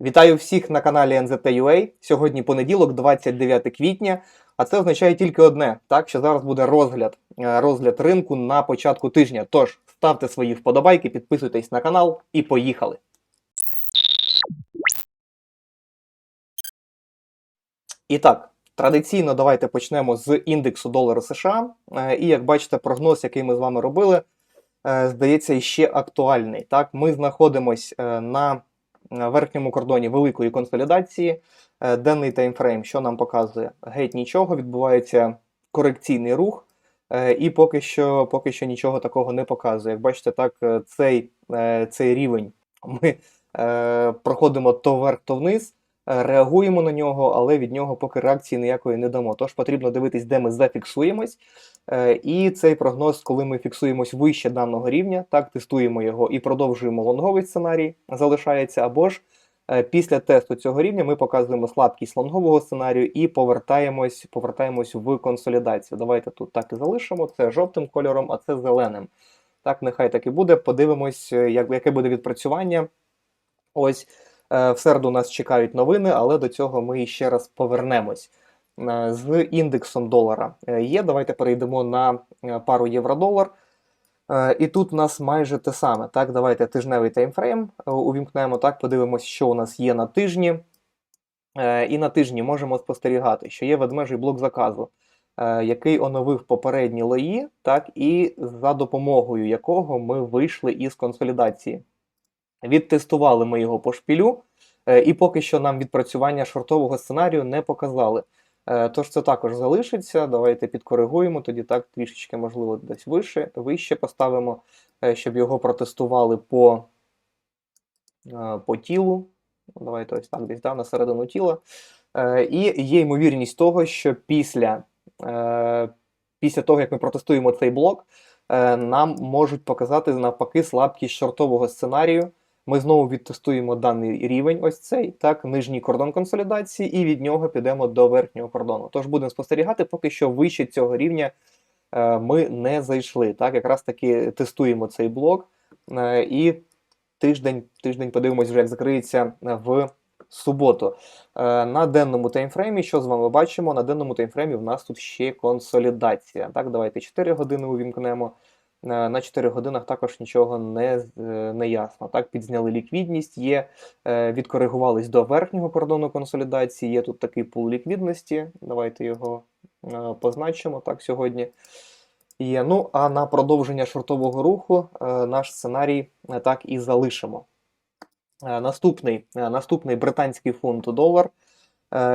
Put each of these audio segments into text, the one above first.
Вітаю всіх на каналі NZT.UA. Сьогодні понеділок, 29 квітня. А це означає тільки одне: так що зараз буде розгляд, е, розгляд ринку на початку тижня. Тож ставте свої вподобайки, підписуйтесь на канал і поїхали. І так, традиційно давайте почнемо з індексу долара США. Е, І як бачите, прогноз, який ми з вами робили, е, здається, іще актуальний. Так, ми знаходимося на на верхньому кордоні великої консолідації. Е, Денний таймфрейм, що нам показує? Геть нічого, відбувається корекційний рух, е, і поки що, поки що нічого такого не показує. Як бачите, так, е, цей, е, цей рівень ми е, проходимо то вверх, то вниз. Реагуємо на нього, але від нього поки реакції ніякої не дамо. Тож потрібно дивитись, де ми зафіксуємось. Е, І цей прогноз, коли ми фіксуємось вище даного рівня, так тестуємо його і продовжуємо лонговий сценарій, залишається. Або ж е, після тесту цього рівня ми показуємо слабкість лонгового сценарію і повертаємось, повертаємось в консолідацію. Давайте тут так і залишимо. Це жовтим кольором, а це зеленим. Так, нехай так і буде. Подивимось, е, як, яке буде відпрацювання. Ось в середу нас чекають новини, але до цього ми ще раз повернемось. Е, З індексом долара е, є. Давайте перейдемо на е, пару євро-долар. Е, І тут у нас майже те саме. Так, давайте тижневий таймфрейм е, увімкнемо. Так, подивимось, що у нас є на тижні. Е, І на тижні можемо спостерігати, що є ведмежий блок заказу, е, який оновив попередні лої, так, і за допомогою якого ми вийшли із консолідації. Відтестували ми його по шпілю, е, і поки що нам відпрацювання шортового сценарію не показали. Е, Тож це також залишиться. Давайте підкоригуємо, тоді так трішечки, можливо, десь вище, вище поставимо, е, щоб його протестували по, по тілу. Давайте ось так, десь да, на середину тіла. І є ймовірність того, що після, після того, як ми протестуємо цей блок, нам можуть показати навпаки слабкість шортового сценарію. Ми знову відтестуємо даний рівень, ось цей, так, нижній кордон консолідації, і від нього підемо до верхнього кордону. Тож будемо спостерігати, поки що вище цього рівня е, ми не зайшли. Так, якраз таки тестуємо цей блок. Е, і тиждень, тиждень подивимось, вже як закриється в суботу. Е, на денному таймфреймі, що з вами бачимо? На денному таймфреймі в нас тут ще консолідація. Так, давайте 4 години увімкнемо. На 4 годинах також нічого не, е, не ясно. Так, підзняли ліквідність, є, е, відкоригувались до верхнього кордону консолідації. Є тут такий пул ліквідності. Давайте його е, позначимо так сьогодні. Є. Ну, а на продовження шортового руху наш сценарій так і залишимо. Наступний, наступний британський фунт долар.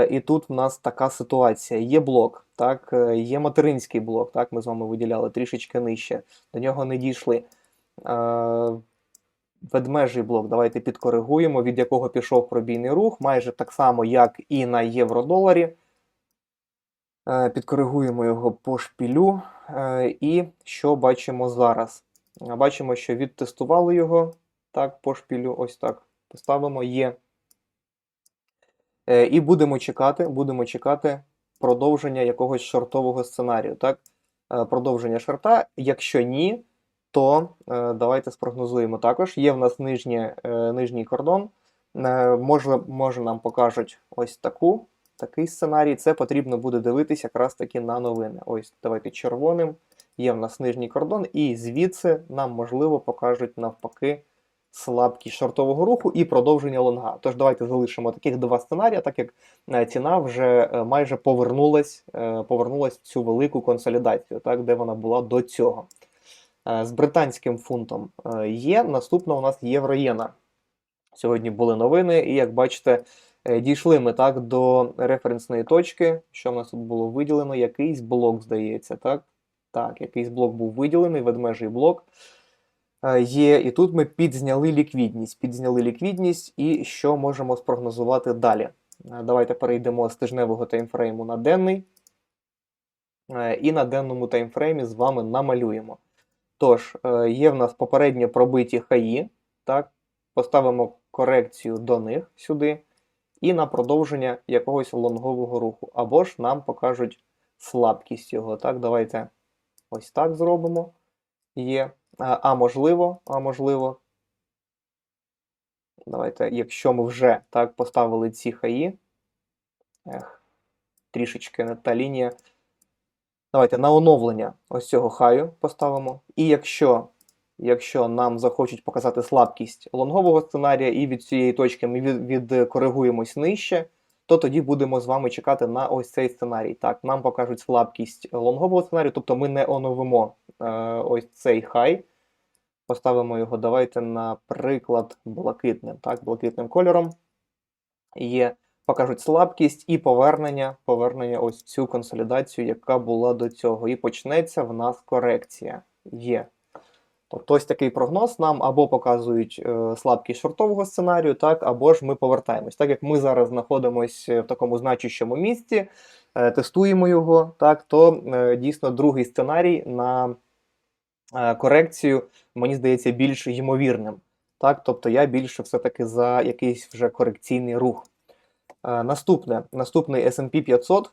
І тут в нас така ситуація. Є блок, так, е, є материнський блок, так, ми з вами виділяли трішечки нижче. До нього не дійшли. Е, Ведмежий блок, давайте підкоригуємо, від якого пішов пробійний рух, майже так само, як і на євро-доларі. Е, Підкоригуємо його по шпілю. І що бачимо зараз? Бачимо, що відтестували його так, по шпілю, ось так. Поставимо є. І будемо чекати, будемо чекати продовження якогось шортового сценарію. Так? Е, Продовження шорта. Якщо ні, то е, давайте спрогнозуємо також. Є в нас нижнє, е, нижній кордон. Може, може нам покажуть ось таку, такий сценарій. Це потрібно буде дивитись якраз таки на новини. Ось давайте червоним. Є в нас нижній кордон, і звідси нам можливо покажуть навпаки слабкість шортового руху і продовження лонга. Тож давайте залишимо таких два сценарії, так як е, ціна вже е, майже повернулась, е, повернулась в цю велику консолідацію, так, де вона була до цього. З британським фунтом є. Наступна у нас євро-єна. Сьогодні були новини, і як бачите, дійшли ми так до референсної точки. Що в нас тут було виділено? Якийсь блок, здається, так? Так, якийсь блок був виділений, ведмежий блок є. І тут ми підзняли ліквідність. Підзняли ліквідність, і що можемо спрогнозувати далі? Е, Давайте перейдемо з тижневого таймфрейму на денний. Е, І на денному таймфреймі з вами намалюємо. Тож, е, є в нас попередньо пробиті хаї, так? Поставимо корекцію до них сюди, і на продовження якогось лонгового руху. Або ж нам покажуть слабкість його. Так, давайте ось так зробимо. Є. А, можливо, а можливо, Давайте, якщо ми вже так поставили ці хаї. Ех, трішечки не та лінія. Давайте на оновлення ось цього хаю поставимо. І якщо, якщо нам захочуть показати слабкість лонгового сценарія, і від цієї точки ми від, відкоригуємось нижче, то тоді будемо з вами чекати на ось цей сценарій. Так, нам покажуть слабкість лонгового сценарію, тобто ми не оновимо е, ось цей хай. Поставимо його, давайте, наприклад, блакитним. Так, блакитним кольором. Є, покажуть слабкість і повернення, повернення ось цю консолідацію, яка була до цього. І почнеться в нас корекція. Є. Тобто ось такий прогноз нам або показують е, слабкість шортового сценарію, так, або ж ми повертаємось. Так як ми зараз знаходимося в такому значущому місці, е, тестуємо його, так, то е, дійсно другий сценарій на е, корекцію, мені здається, більш ймовірним. Так, тобто я більше все-таки за якийсь вже корекційний рух. Е, наступне, наступний S&P 500.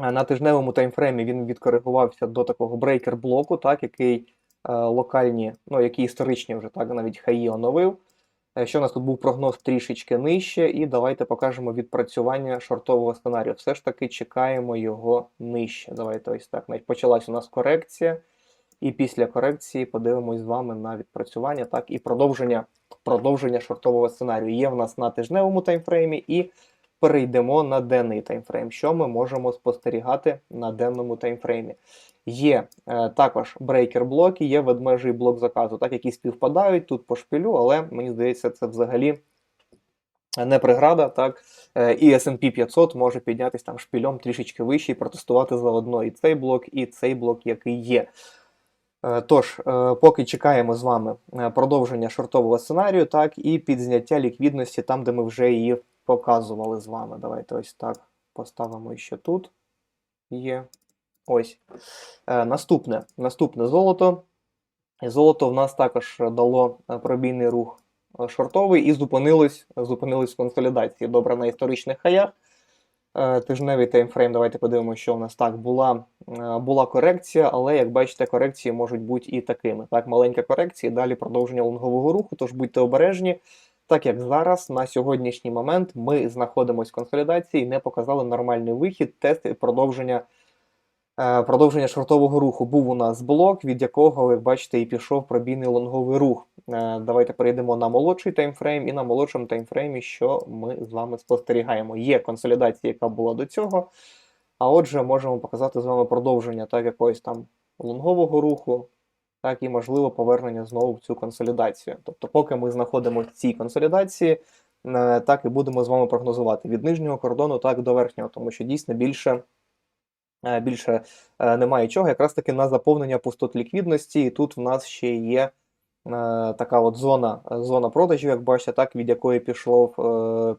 Е, На тижневому таймфреймі він відкоригувався до такого брейкер-блоку, так, який е, локальні, ну, які історичні вже так, навіть хаї оновив. Е, Що у нас тут був прогноз трішечки нижче, і давайте покажемо відпрацювання шортового сценарію. Все ж таки чекаємо його нижче. Давайте ось так. Навіть почалась у нас корекція, і після корекції подивимось з вами на відпрацювання, так, і продовження, продовження шортового сценарію. Є в нас на тижневому таймфреймі, і перейдемо на денний таймфрейм. Що ми можемо спостерігати на денному таймфреймі? Є е, також брейкер-блоки, є ведмежий блок заказу, так, які співпадають тут по шпилю, але мені здається, це взагалі не преграда. Так, Е, і S&P 500 може піднятися там шпильом трішечки вище і протестувати заодно і цей блок, і цей блок, який є. Е, Тож, е, поки чекаємо з вами е, продовження шортового сценарію, так, і підзняття ліквідності там, де ми вже її показували з вами. Давайте ось так поставимо ще тут. Є. Ось. Е, Наступне, наступне золото. Золото в нас також дало е, пробійний рух е, шортовий і зупинилось, зупинилось в консолідації. Добре, на історичних хаях. Е, Тижневий таймфрейм, давайте подивимося, що в нас так була, е, була корекція, але як бачите, корекції можуть бути і такими. Так, маленька корекція, далі продовження лонгового руху, тож будьте обережні. Так як зараз, на сьогоднішній момент, ми знаходимося в консолідації, не показали нормальний вихід, тест і продовження, е, продовження шортового руху. Був у нас блок, від якого, як бачите, і пішов пробійний лонговий рух. Е, Давайте перейдемо на молодший таймфрейм, і на молодшому таймфреймі, що ми з вами спостерігаємо. Є консолідація, яка була до цього. А отже, можемо показати з вами продовження так якогось там лонгового руху, так і можливо повернення знову в цю консолідацію. Тобто, поки ми знаходимося в цій консолідації, е, так і будемо з вами прогнозувати від нижнього кордону так до верхнього, тому що дійсно більше. Е, Більше е, немає чого, якраз таки на заповнення пустот ліквідності. І тут в нас ще є е, така от зона, зона продажів, як бачите, так, від якої пішов,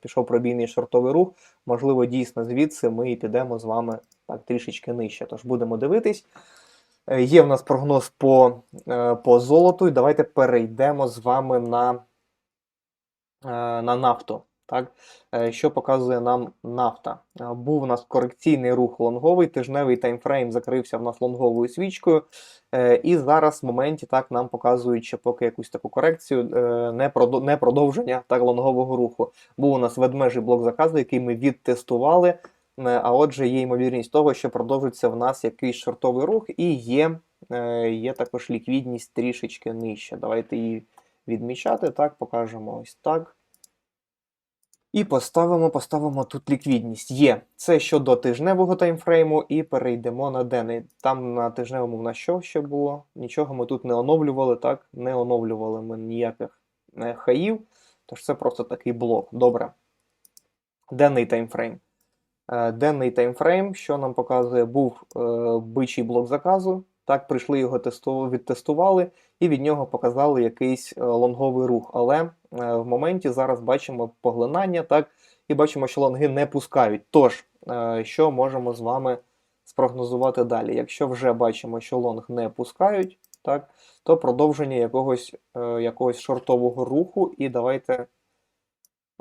пішов пробійний шортовий рух. Можливо, дійсно звідси ми і підемо з вами так трішечки нижче. Тож будемо дивитись. Є в нас прогноз по, по золоту, і давайте перейдемо з вами на, на нафту. Так? Е, Що показує нам нафта? Е, Був у нас корекційний рух лонговий, тижневий таймфрейм закрився в нас лонговою свічкою. Е, І зараз в моменті так нам показують ще поки якусь таку корекцію, не, продовження так, лонгового руху. Був у нас ведмежий блок заказу, який ми відтестували. А отже, є ймовірність того, що продовжиться в нас якийсь шортовий рух, і є, є також ліквідність трішечки нижче. Давайте її відмічати. Так, покажемо ось так. І поставимо, поставимо тут ліквідність. Є. Це щодо тижневого таймфрейму, і перейдемо на денний. Там на тижневому в нас що ще було? Нічого ми тут не оновлювали, так? Не оновлювали ми ніяких е, хаїв. Тож це просто такий блок. Добре. Денний таймфрейм. Е, Денний таймфрейм, що нам показує, був е, бичий блок заказу. Так, прийшли його тесту, відтестували, і від нього показали якийсь е, лонговий рух. Але е, в моменті зараз бачимо поглинання, так, і бачимо, що лонги не пускають. Тож, е, що можемо з вами спрогнозувати далі? Якщо вже бачимо, що лонг не пускають, так, то продовження якогось, якогось шортового руху. І давайте,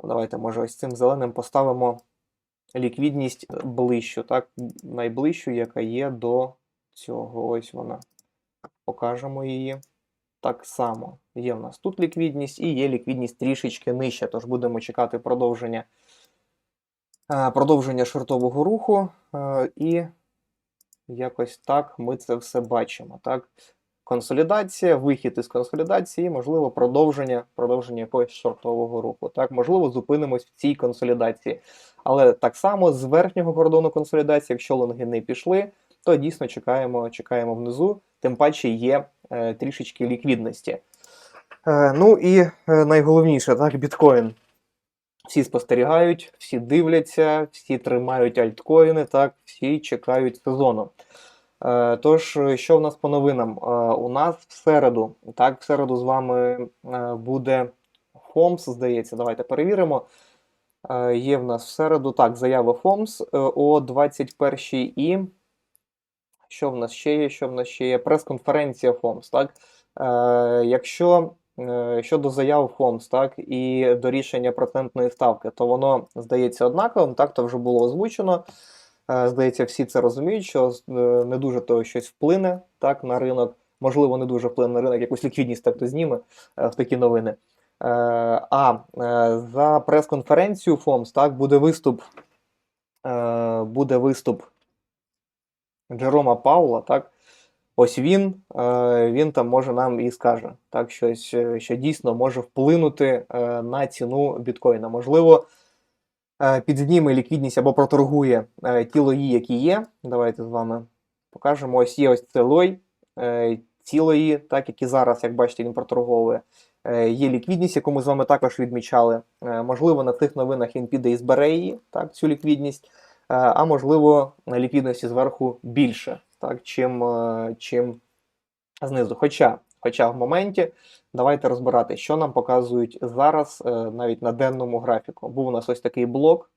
давайте, може, ось цим зеленим поставимо ліквідність ближчу, так, найближчу, яка є до цього. Ось вона. Покажемо її. так само є в нас тут ліквідність і є ліквідність трішечки нижче. Тож будемо чекати продовження, е, продовження шортового руху. е, І якось так ми це все бачимо. Так? Консолідація, вихід із консолідації, можливо, продовження, продовження якогось шортового руху. Так, можливо, зупинимось в цій консолідації. Але так само з верхнього кордону консолідації, якщо лонги не пішли, то дійсно чекаємо, чекаємо внизу, тим паче є е, трішечки ліквідності. Е, ну і е, найголовніше, так, біткоін. Всі спостерігають, всі дивляться, всі тримають альткоїни, так, всі чекають сезону. Е, Тож, що в нас по новинам? Е, У нас в середу, так, в середу з вами е, буде ФОМС, здається, давайте перевіримо. Е, Є в нас в середу, так, заява ФОМС е, о 21 і. Що в нас ще є? Що в нас ще є? Прес-конференція ФОМС, так? Е, Якщо е, щодо заяв ФОМС, так, і до рішення процентної ставки, то воно здається однаковим, так, то вже було озвучено. Е, Здається, всі це розуміють, що е, не дуже то щось вплине так, на ринок. Можливо, не дуже вплине на ринок, якусь ліквідність так то зніме е, в такі новини. Е, А е, за прес-конференцію ФОМС так, буде виступ, е, буде виступ Джерома Паула, так? Ось він, е, він там може нам і скаже, так, щось, е, що дійсно може вплинути е, на ціну біткоїна. Можливо, е, підзніме ліквідність або проторгує ті лої, які є. Давайте з вами покажемо. Ось є ось це лой, ці лої, так, які зараз, як бачите, він проторговує. Є ліквідність, яку ми з вами також відмічали. Можливо, на цих новинах він піде і збере її, так, цю ліквідність. Е, а можливо, ліквідності зверху більше, так, чим, е, чим знизу. Хоча, хоча в моменті давайте розбирати, що нам показують зараз, е, навіть на денному графіку. Був у нас ось такий блок,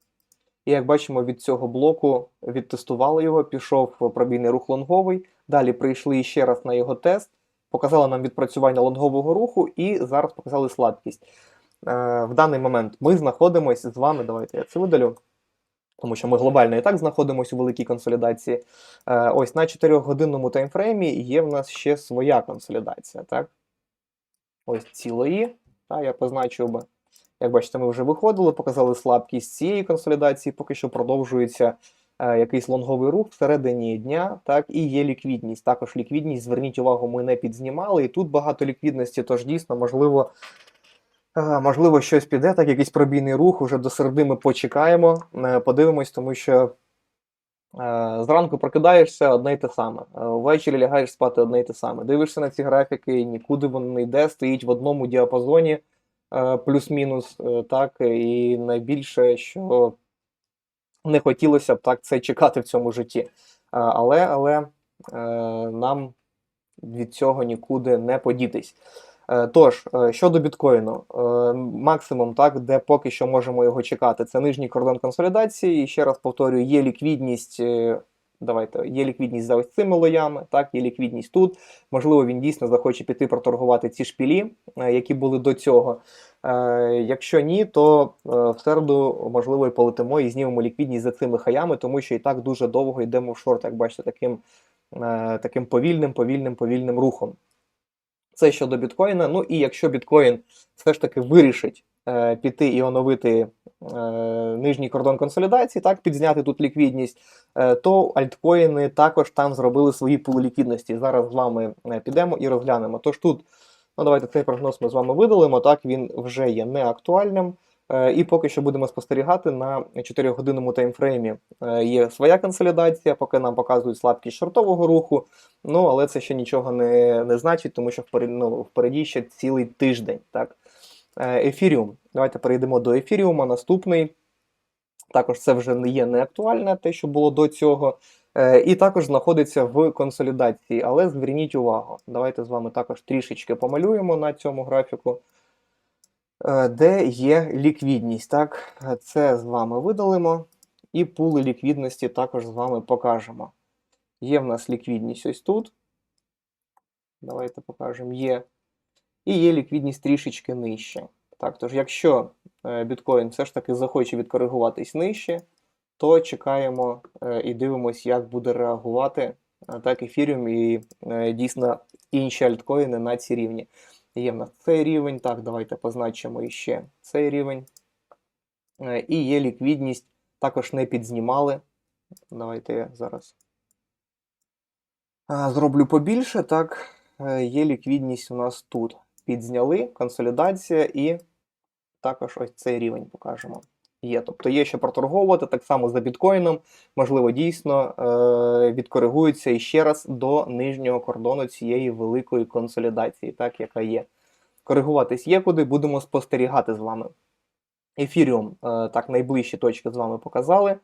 і як бачимо, від цього блоку відтестували його, пішов пробійний рух лонговий. Далі прийшли ще раз на його тест, показали нам відпрацювання лонгового руху, і зараз показали слабкість. В даний момент ми знаходимося з вами. Давайте я це видалю тому що ми глобально і так знаходимося у великій консолідації. Е, Ось на 4-годинному таймфреймі є в нас ще своя консолідація. так? Ось цілої. Та, я позначив би. Як бачите, ми вже виходили, показали слабкість цієї консолідації, поки що продовжується е, якийсь лонговий рух всередині дня, так, і є ліквідність. Також ліквідність, зверніть увагу, ми не підзнімали, і тут багато ліквідності, тож дійсно, можливо, Можливо, щось піде, так якийсь пробійний рух, уже до середи ми почекаємо, е, подивимось, тому що е, зранку прокидаєшся одне й те саме. е, Ввечері лягаєш спати одне й те саме. Дивишся на ці графіки, нікуди воно не йде, стоїть в одному діапазоні, плюс-мінус, так, і найбільше, що не хотілося б так це чекати в цьому житті. Але, але нам від цього нікуди не подітись. Е, Тож, е, щодо біткоїну, е, максимум, так, де поки що можемо його чекати, це нижній кордон консолідації. І ще раз повторюю, є ліквідність. Давайте, є ліквідність за ось цими лоями, так, є ліквідність тут. Можливо, він дійсно захоче піти проторгувати ці шпілі, які були до цього. Якщо ні, то в середу, можливо, і полетимо і знімемо ліквідність за цими хаями, тому що і так дуже довго йдемо в шорт, як бачите, таким, таким повільним, повільним, повільним рухом. Це щодо біткоїна. Ну і якщо біткоін все ж таки вирішить е, піти і оновити е, нижній кордон консолідації, так, підзняти тут ліквідність, е, то альткоїни також там зробили свої пули ліквідності. Зараз з вами е, підемо і розглянемо. Тож тут, ну давайте цей прогноз ми з вами видалимо, так, він вже є неактуальним. Е, І поки що будемо спостерігати на 4-годинному таймфреймі. Е, Є своя консолідація, поки нам показують слабкість шортового руху. Ну, але це ще нічого не, не значить, тому що впереді, ну, впереді ще цілий тиждень. Так? Е, Ефіріум. Давайте перейдемо до ефіріума. Наступний. Також це вже не є неактуальне, те, що було до цього. І також знаходиться в консолідації. Але зверніть увагу, давайте з вами також трішечки помалюємо на цьому графіку, де є ліквідність. Так? Е, Це з вами видалимо. І пули ліквідності також з вами покажемо. Є в нас ліквідність ось тут. Давайте покажемо. Є. І є ліквідність трішечки нижче. Так, тож, якщо е, біткоін все ж таки захоче відкоригуватись нижче, то чекаємо е, і дивимося, як буде реагувати так ефіріум і е, дійсно інші альткоїни на ці рівні. Є в нас цей рівень, так, давайте позначимо іще цей рівень. Е, І є ліквідність, також не підзнімали. Давайте я зараз зроблю побільше. Так, Е, є ліквідність у нас тут. Підзняли, консолідація і також ось цей рівень покажемо. Є. Тобто є що проторговувати, так само за біткоїном, можливо, дійсно е, відкоригуються іще раз до нижнього кордону цієї великої консолідації, так, яка є. Коригуватись є куди, будемо спостерігати з вами. Ефіріум, е, так, найближчі точки з вами показали.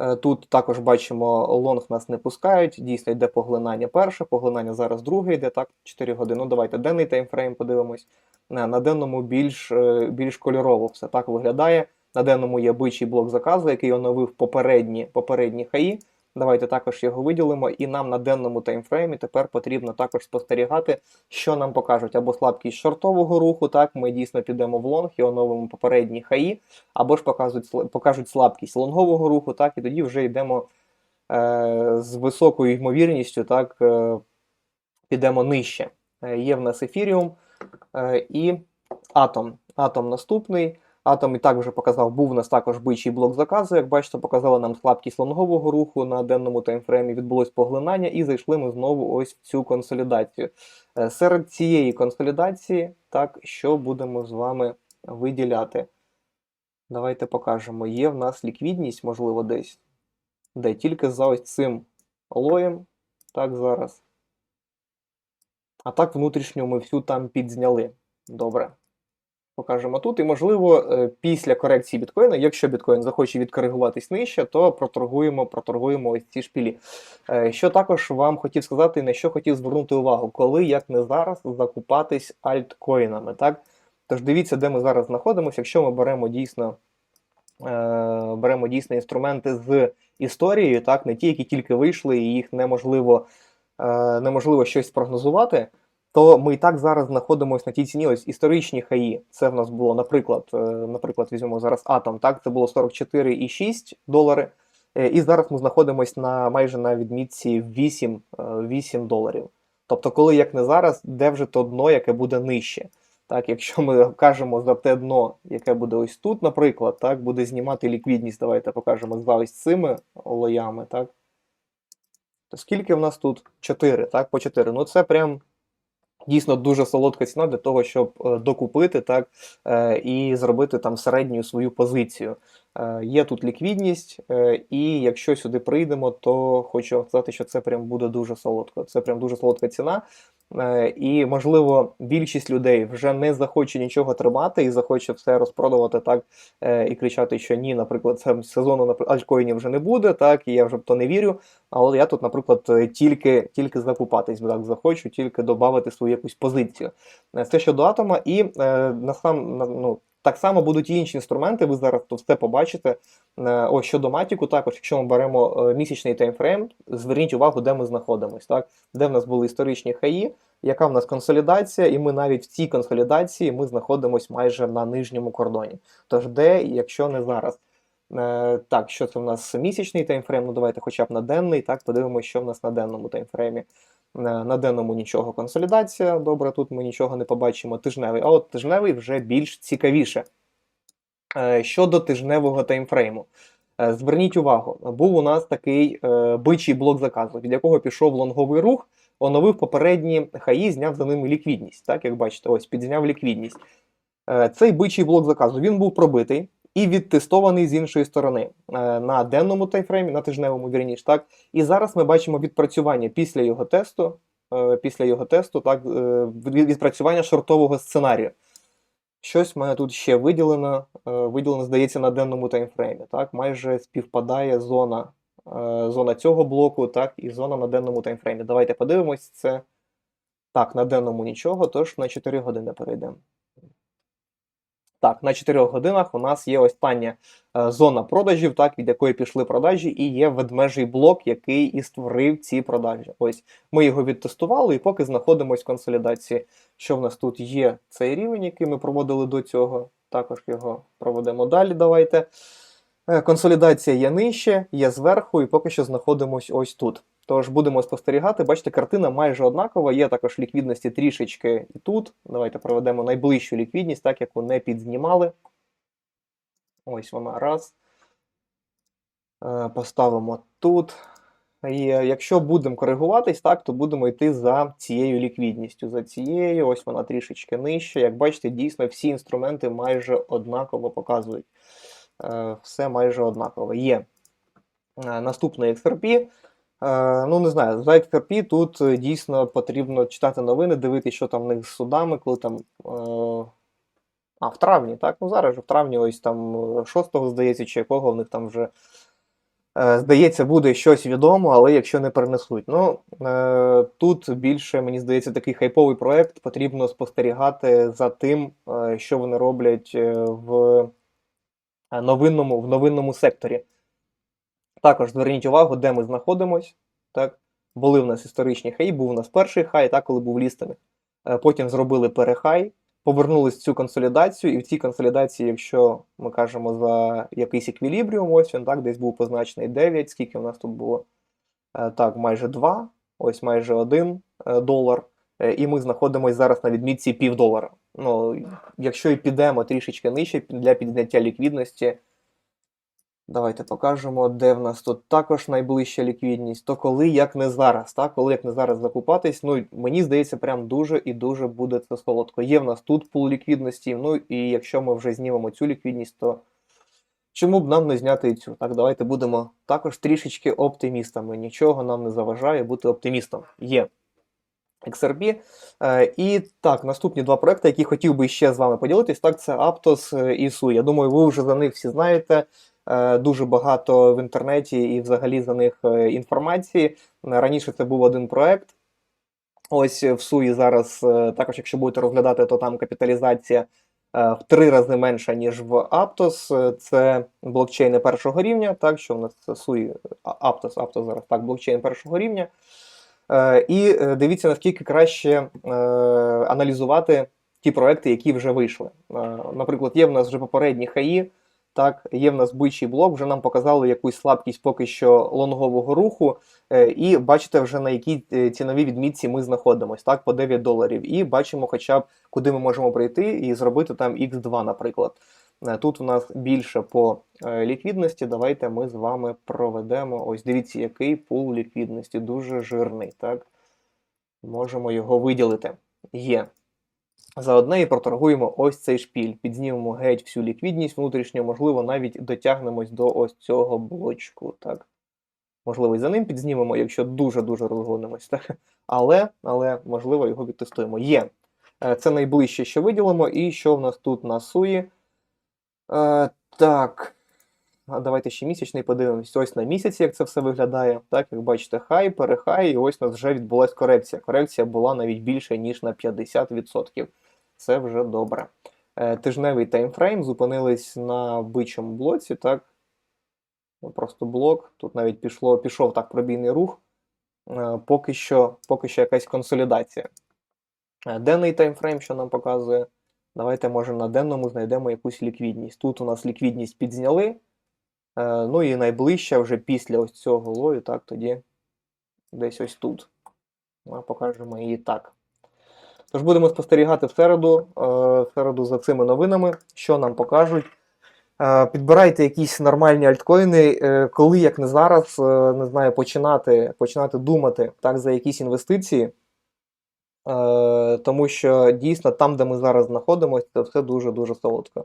Е, Тут також бачимо, лонг нас не пускають. Дійсно йде поглинання перше, поглинання зараз друге йде, так, 4 години. Ну, давайте денний таймфрейм подивимось. На, на денному більш, е, більш кольорово все так виглядає. На денному є бичий блок заказу, який оновив попередні, попередні хаї. Давайте також його виділимо, і нам на денному таймфреймі тепер потрібно також спостерігати, що нам покажуть або слабкість шортового руху. Так, ми дійсно підемо в лонг і оновимо попередні хаї, або ж покажуть, покажуть слабкість лонгового руху, так, і тоді вже йдемо е, з високою ймовірністю, так, е, підемо нижче. Е, є в нас ефіріум е, і атом. Атом наступний. Атом і так вже показав, був у нас також бичий блок заказу. Як бачите, показали нам слабкість лонгового руху на денному таймфреймі, відбулось поглинання, і зайшли ми знову ось в цю консолідацію. Е, Серед цієї консолідації, так, що будемо з вами виділяти? Давайте покажемо. Є в нас ліквідність, можливо, десь. Де тільки за ось цим лоєм. Так, зараз. А так, внутрішню ми всю там підзняли. Добре. Покажемо тут. І, можливо, е, після корекції біткоїна, якщо біткоін захоче відкоригуватись нижче, то проторгуємо, проторгуємо ось ці шпілі. Е, Що також вам хотів сказати, на що хотів звернути увагу, коли, як не зараз, закупатись альткоїнами. Так? Тож дивіться, де ми зараз знаходимося. Якщо ми беремо дійсно, е, беремо дійсно інструменти з історією, так, не ті, які тільки вийшли, і їх неможливо, неможливо щось спрогнозувати то ми і так зараз знаходимося на тій ціні. Ось історичні хаї. Це в нас було, наприклад, е, наприклад, візьмемо зараз Атом. Так, це було 44,6 долари. Е, І зараз ми знаходимося на майже на відмітці 8, е, 8 доларів. Тобто, коли як не зараз, де вже то дно, яке буде нижче. Так, якщо ми кажемо за те дно, яке буде ось тут, наприклад, так, буде знімати ліквідність, давайте покажемо за ось цими лоями, так. То скільки в нас тут? 4, так, по 4. Ну це прям дійсно дуже солодка ціна для того, щоб е, докупити так е, і зробити там середню свою позицію. Е, Є тут ліквідність, і якщо сюди прийдемо, то хочу сказати, що це прям буде дуже солодко. Це прям дуже солодка ціна. Е, І можливо, більшість людей вже не захоче нічого тримати і захоче все розпродувати так е, і кричати, що ні, наприклад, сезону на альткоїнів вже не буде, так і я вже в то не вірю. Але я тут, наприклад, е, тільки, тільки закупатись так захочу, тільки додати свою якусь позицію. Це щодо атома, і на сам ну. Так само будуть і інші інструменти, ви зараз тут все побачите. Е, Ось щодо матіку, також, якщо ми беремо е, місячний таймфрейм, зверніть увагу, де ми знаходимося, так? де в нас були історичні хаї, яка в нас консолідація, і ми навіть в цій консолідації ми знаходимося майже на нижньому кордоні. Тож де, якщо не зараз. Е, так, що це в нас місячний таймфрейм? Ну давайте хоча б на денний, так, подивимося, що в нас на денному таймфреймі. Е, На денному нічого консолідація. Добре, тут ми нічого не побачимо. Тижневий, а от тижневий вже більш цікавіше. Е, Щодо тижневого таймфрейму. Е, Зверніть увагу, був у нас такий бичий блок заказу, від якого пішов лонговий рух, оновив попередні хаї, зняв за ними ліквідність. Так, як бачите, ось підзняв ліквідність. Цей бичий блок заказу він був пробитий і відтестований з іншої сторони е, на денному таймфреймі, на тижневому вірніш, так. І зараз ми бачимо відпрацювання після його тесту, е, після його тесту, так, е, відпрацювання шортового сценарію. Щось в мене тут ще виділено, виділено, здається, на денному таймфреймі. Так, майже співпадає зона, зона цього блоку, так, і зона на денному таймфреймі. Давайте подивимось це. Так, на денному нічого, тож на 4 години перейдемо. Так, на 4 годинах у нас є остання е, зона продажів, так, від якої пішли продажі, і є ведмежий блок, який і створив ці продажі. Ось ми його відтестували, і поки знаходимося в консолідації. Що в нас тут є цей рівень, який ми проводили до цього. Також його проведемо далі. Давайте. Е, Консолідація є нижче, є зверху, і поки що знаходимось ось тут. Тож будемо спостерігати. Бачите, картина майже однакова. Є також ліквідності трішечки і тут. Давайте проведемо найближчу ліквідність, так яку не підзнімали. Ось вона раз. Е, Поставимо тут. І е, якщо будемо коригуватись, так, то будемо йти за цією ліквідністю. За цією, ось вона трішечки нижче. Як бачите, дійсно всі інструменти майже однаково показують. Е, Все майже однаково. Є наступний XRP. Е, Ну, не знаю, за XRP тут е, дійсно потрібно читати новини, дивитися, що там в них з судами, коли там. е, А, в травні, так? Ну зараз в травні, ось там 6-го, здається, чи якого в них там вже. Здається, буде щось відомо, але якщо не перенесуть. Ну, тут більше, мені здається, такий хайповий проект. Потрібно спостерігати за тим, що вони роблять в новинному, в новинному секторі. Також зверніть увагу, де ми знаходимось. Так? Були в нас історичні хаї, був у нас перший хай, так, коли був лістинг. Е, Потім зробили перехай, повернулись в цю консолідацію, і в цій консолідації, якщо ми кажемо за якийсь еквілібріум, ось він так, десь був позначений 9, скільки у нас тут було? Е, Так, майже 2, ось майже 1 долар. Е, І ми знаходимося зараз на відмітці півдолара. Ну, якщо і підемо трішечки нижче для підняття ліквідності, Давайте покажемо, де в нас тут також найближча ліквідність. То коли, як не зараз, так? Коли як не зараз закупатись, ну мені здається, прям дуже і дуже буде це солодко. Є в нас тут пул ліквідності. Ну і якщо ми вже знімемо цю ліквідність, то чому б нам не зняти і цю? Так, давайте будемо також трішечки оптимістами. Нічого нам не заважає бути оптимістом. Є. XRP. Е, І так, наступні два проекти, які хотів би ще з вами поділитись, так, це Aptos е, і SU. Я думаю, ви вже за них всі знаєте. Е, Дуже багато в інтернеті і взагалі за них е, інформації. Раніше це був один проект. Ось в Суї зараз, е, також, якщо будете розглядати, то там капіталізація в три рази менша, ніж в Aptos. Це блокчейни першого рівня. Так, що в нас Суї Aptos, Aptos зараз так, блокчейн першого рівня. І дивіться, наскільки краще аналізувати ті проекти, які вже вийшли. Наприклад, є в нас вже попередні хаї. Так, є в нас бичий блок, вже нам показали якусь слабкість поки що лонгового руху, е, і бачите вже на якій е, ціновій відмітці ми знаходимося, так, по 9 доларів. І бачимо, хоча б куди ми можемо прийти і зробити там X2, наприклад. Е, Тут у нас більше по ліквідності. Давайте ми з вами проведемо. Ось дивіться, який пул ліквідності, дуже жирний. так. Можемо його виділити. Є. За одне і проторгуємо ось цей шпіль. Підзнімемо геть всю ліквідність внутрішню, можливо, навіть дотягнемось до ось цього блочку. Так. Можливо, і за ним підзнімемо, якщо дуже-дуже розгонимось. Так? Але, але, можливо, його відтестуємо. Є. Е, Це найближче, що виділимо. І що в нас тут на суї? Е, так. Давайте ще місячний подивимось. Ось на місяці, як це все виглядає. Так, як бачите, хай, перехай, і ось у нас вже відбулась корекція. Корекція була навіть більше, ніж на 50%. Це вже добре. Е, Тижневий таймфрейм зупинились на бичому блоці, так. Ну, Просто блок. Тут навіть пішло, пішов так пробійний рух. Е, Поки що, поки що якась консолідація. Е, Денний таймфрейм, що нам показує. Давайте, може, на денному знайдемо якусь ліквідність. Тут у нас ліквідність підзняли. Ну і найближча вже після ось цього лою, так, тоді десь ось тут. Ми покажемо її так. Тож будемо спостерігати в середу, е, в середу за цими новинами, що нам покажуть. Е, Підбирайте якісь нормальні альткоїни, е, коли, як не зараз, не знаю, починати, починати думати так, за якісь інвестиції. Тому що дійсно там, де ми зараз знаходимося, це все дуже-дуже солодко.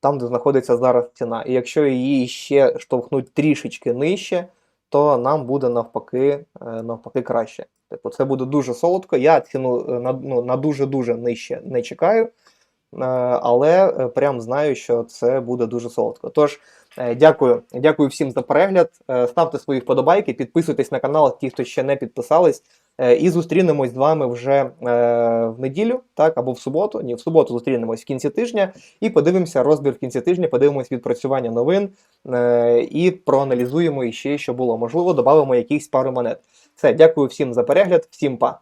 Там, де знаходиться зараз ціна. І якщо її ще штовхнуть трішечки нижче, то нам буде навпаки, е, навпаки краще. Типу, це буде дуже солодко. Я ціну е, на, ну, на дуже-дуже нижче не чекаю. Е, Але прям знаю, що це буде дуже солодко. Тож, дякую, дякую всім за перегляд. Ставте свої вподобайки, підписуйтесь на канал, ті, хто ще не підписались. Е, І зустрінемось з вами вже е, в неділю, так, або в суботу. Ні, в суботу зустрінемось в кінці тижня і подивимося розбір в кінці тижня, подивимось відпрацювання новин е, і проаналізуємо іще, що було. Можливо, додамо якихось пару монет. Все, дякую всім за перегляд, всім па.